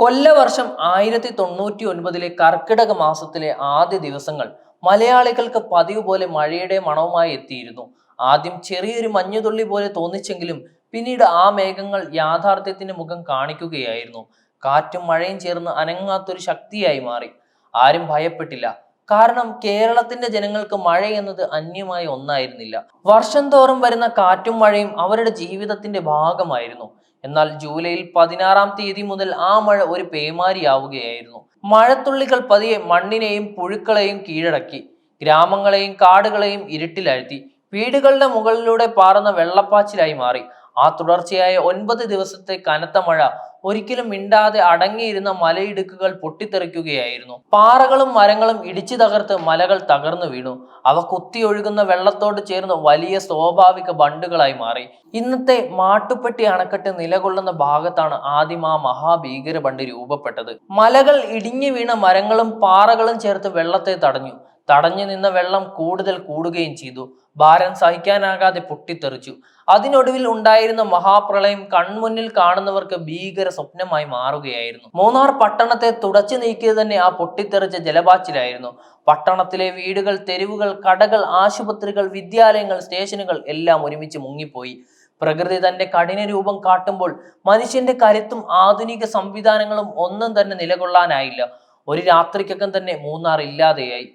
കൊല്ലവർഷം ആയിരത്തി തൊണ്ണൂറ്റി ഒൻപതിലെ കർക്കിടക മാസത്തിലെ ആദ്യ ദിവസങ്ങൾ മലയാളികൾക്ക് പതിവ് പോലെ മഴയുടെ മണവുമായി എത്തിയിരുന്നു. ആദ്യം ചെറിയൊരു മഞ്ഞുതുള്ളി പോലെ തോന്നിച്ചെങ്കിലും പിന്നീട് ആ മേഘങ്ങൾ യാഥാർത്ഥ്യത്തിന്റെ മുഖം കാണിക്കുകയായിരുന്നു. കാറ്റും മഴയും ചേർന്ന് അനങ്ങാത്തൊരു ശക്തിയായി മാറി. ആരും ഭയപ്പെട്ടില്ല. കാരണം കേരളത്തിന്റെ ജനങ്ങൾക്ക് മഴ എന്നത് അന്യമായ ഒന്നായിരുന്നില്ല. വർഷം തോറും വരുന്ന കാറ്റും മഴയും അവരുടെ ജീവിതത്തിന്റെ ഭാഗമായിരുന്നു. എന്നാൽ ജൂലൈയിൽ പതിനാറാം തീയതി മുതൽ ആ മഴ ഒരു പേമാരിയാവുകയായിരുന്നു. മഴത്തുള്ളികൾ പതിയെ മണ്ണിനെയും പുഴുക്കളെയും കീഴടക്കി ഗ്രാമങ്ങളെയും കാടുകളെയും ഇരുട്ടിലാഴ്ത്തി വീടുകളുടെ മുകളിലൂടെ പാറുന്ന വെള്ളപ്പാച്ചിലായി മാറി. ആ തുടർച്ചയായ ഒൻപത് ദിവസത്തെ കനത്ത മഴ ഒരിക്കലും മിണ്ടാതെ അടങ്ങിയിരുന്ന മലയിടുക്കുകൾ പൊട്ടിത്തെറിക്കുകയായിരുന്നു. പാറകളും മരങ്ങളും ഇടിച്ചു തകർത്ത് മലകൾ തകർന്നു വീണു. അവ കുത്തിയൊഴുകുന്ന വെള്ളത്തോട് ചേർന്ന് വലിയ സ്വാഭാവിക ബണ്ടുകളായി മാറി. ഇന്നത്തെ മാട്ടുപ്പെട്ടി അണക്കെട്ട് നിലകൊള്ളുന്ന ഭാഗത്താണ് ആദ്യം ആ മഹാഭീകര ബണ്ട് രൂപപ്പെട്ടത്. മലകൾ ഇടിഞ്ഞു വീണ മരങ്ങളും പാറകളും ചേർത്ത് വെള്ളത്തെ തടഞ്ഞു. തടഞ്ഞു നിന്ന വെള്ളം കൂടുതൽ കൂടുകയും ചെയ്തു. ഭാരം സഹിക്കാനാകാതെ പൊട്ടിത്തെറിച്ചു. അതിനൊടുവിൽ ഉണ്ടായിരുന്ന മഹാപ്രളയം കൺമുന്നിൽ കാണുന്നവർക്ക് ഭീകര സ്വപ്നമായി മാറുകയായിരുന്നു. മൂന്നാർ പട്ടണത്തെ തുടച്ചു നീക്കിയത് തന്നെ ആ പൊട്ടിത്തെറിച്ച ജലപാച്ചിലായിരുന്നു. പട്ടണത്തിലെ വീടുകൾ തെരുവുകൾ കടകൾ ആശുപത്രികൾ വിദ്യാലയങ്ങൾ സ്റ്റേഷനുകൾ എല്ലാം ഒരുമിച്ച് മുങ്ങിപ്പോയി. പ്രകൃതി തന്റെ കഠിന രൂപം കാട്ടുമ്പോൾ മനുഷ്യന്റെ കരുത്തും ആധുനിക സംവിധാനങ്ങളും ഒന്നും തന്നെ നിലകൊള്ളാനായില്ല. ഒരു രാത്രിക്കകം തന്നെ മൂന്നാർ ഇല്ലാതെയായി.